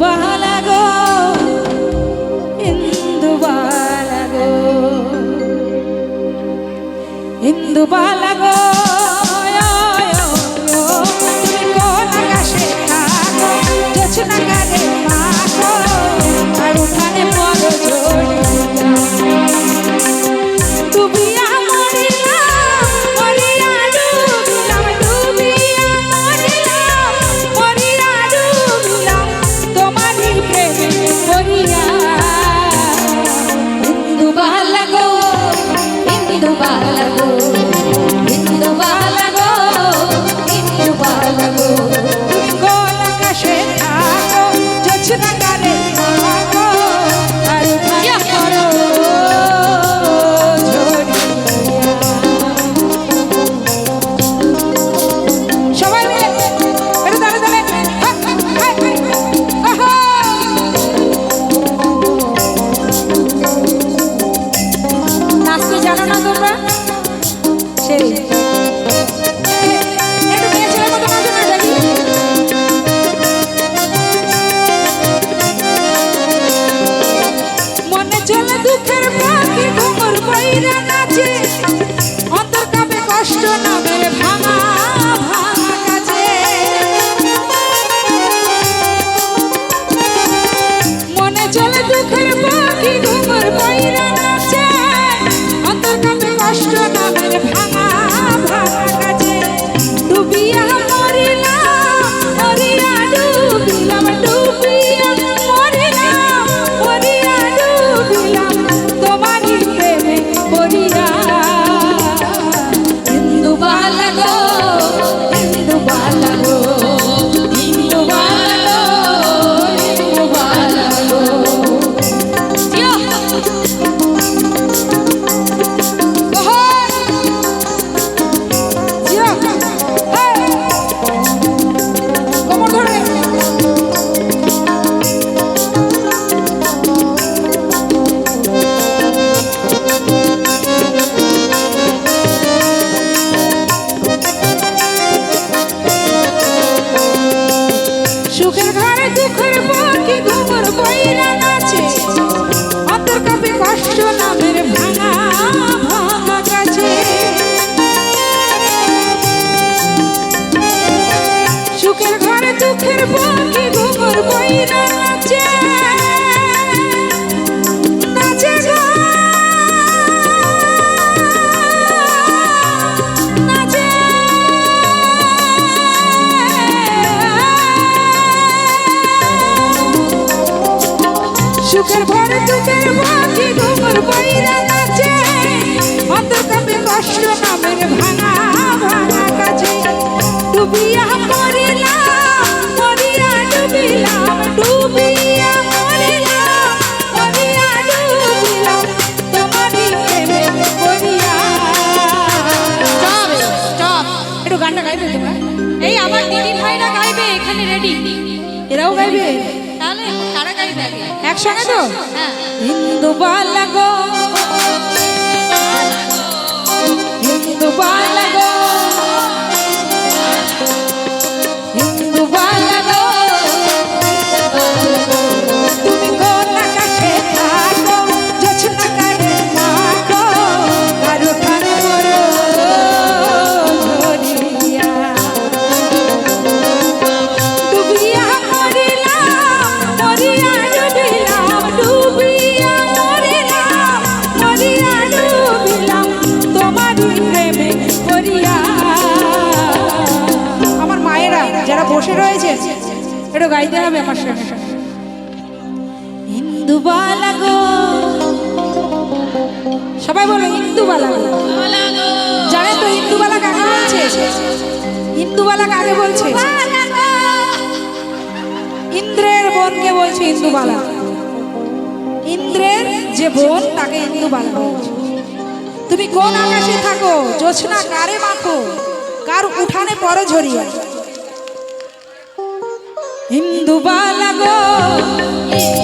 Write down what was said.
বালাগো ইন্দু বালাগো ইন্দু বালাগো সুখের ঘরে দুঃখের পাখি ঘুমর বইরা নাচে। সুখের ভরে দুঃখের বাকি ঘুমর বইরা নাচে। অন্তর কাপে কষ্ট নামের ভাঙা ভাঙা কাছে ডুবিয়া মরিলাম গানটা গাইবে তোমরা? এই আমার দিদি ভাইরা গাইবে এখানে রেডি এরাও গাইবে? তাহলে তারা গাইবে একসঙ্গে তো? হ্যাঁ। হিন্দু বালাগো হিন্দু বসে রয়েছে। একটু গাইতে হবে আমার সঙ্গে। হিন্দু বালাগো সবাই বলো হিন্দু বালাগো জানেন তো হিন্দু বালা কাকে বলছে? হিন্দু বালা কাকে বলছে? ইন্দ্রের বোনকে বলছে ইন্দুবালা। ইন্দ্রের যে বোন, তাকে ইন্দুবালা বলছে। তুমি কোন আকাশে থাকো? জোছনা কারে মাখো? কার উঠানে পরে ঝরিয়া ইন্দুবালা গো। সবাই, ইন্দুবালা